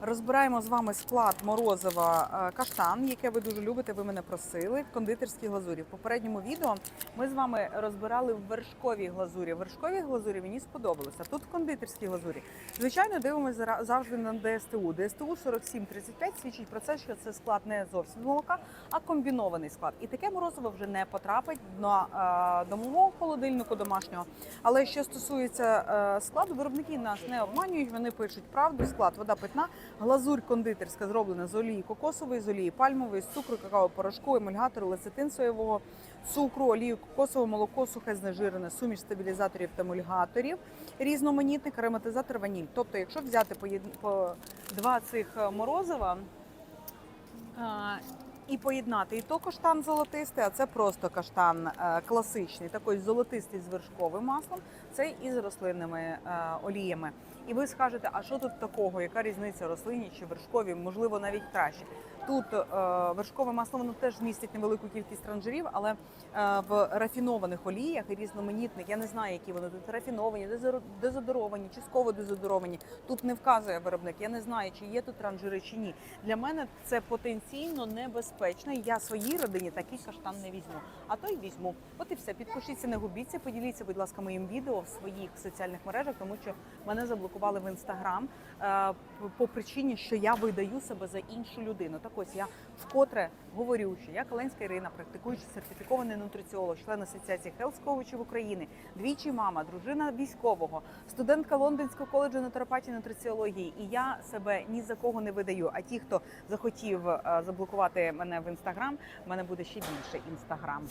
Розбираємо з вами склад морозива е, каштан, яке ви дуже любите. Ви мене просили. В кондитерській глазурі. В попередньому відео ми з вами розбирали в вершковій глазурі. В вершковій глазурі мені сподобалося. Тут в кондитерській глазурі. Звичайно, дивимося завжди на ДСТУ. ДСТУ 4735 свідчить про це, що це склад не зовсім молока, а комбінований склад. І таке морозиво вже не потрапить на е, домового холодильнику домашнього. Але що стосується е, складу, виробники нас не обманюють. Вони пишуть правду. Склад вода питна, глазурь кондитерська зроблена з олії кокосової, з олії пальмової, з цукру, какао-порошку, емульгатору, лецитин соєвого, цукру, олію кокосового, молоко, сухе знежирене, суміш стабілізаторів та емульгаторів, різноманітник, ароматизатор, ваніль. Тобто, якщо взяти по, по два цих е, морозива. І поєднати і то каштан золотистий, а це просто каштан е, класичний, такий золотистий з вершковим маслом, це і з рослинними е, оліями. І ви скажете, а що тут такого? Яка різниця рослинні чи вершкові? Можливо, навіть краще. Тут е, вершкове масло воно теж містить невелику кількість транжирів, але в рафінованих оліях і різноманітних, я не знаю, які вони тут рафіновані, дезодоровані, частково дезодоровані. Тут не вказує виробник. Я не знаю, чи є тут транжири чи ні. Для мене це потенційно небезпечно. І Я своїй родині такий каштан не візьму. А то й візьму. От і все. Підпишіться, не губіться. Поділіться, будь ласка, моїм відео в своїх соціальних мережах, тому що мене заблокували в інстаграм е, по причині, що я видаю себе за іншу людину. Так ось я вкотре говорю, що я Каленська Ірина, практикуючий сертифікований нутриціолог, член асоціації Coachів України, двічі мама, дружина військового, студентка Лондонського коледжу натуропатії нутриціології. І я себе ні за кого не видаю. А ті, хто захотів е, заблокувати мене в інстаграм, в мене буде ще більше інстаграм.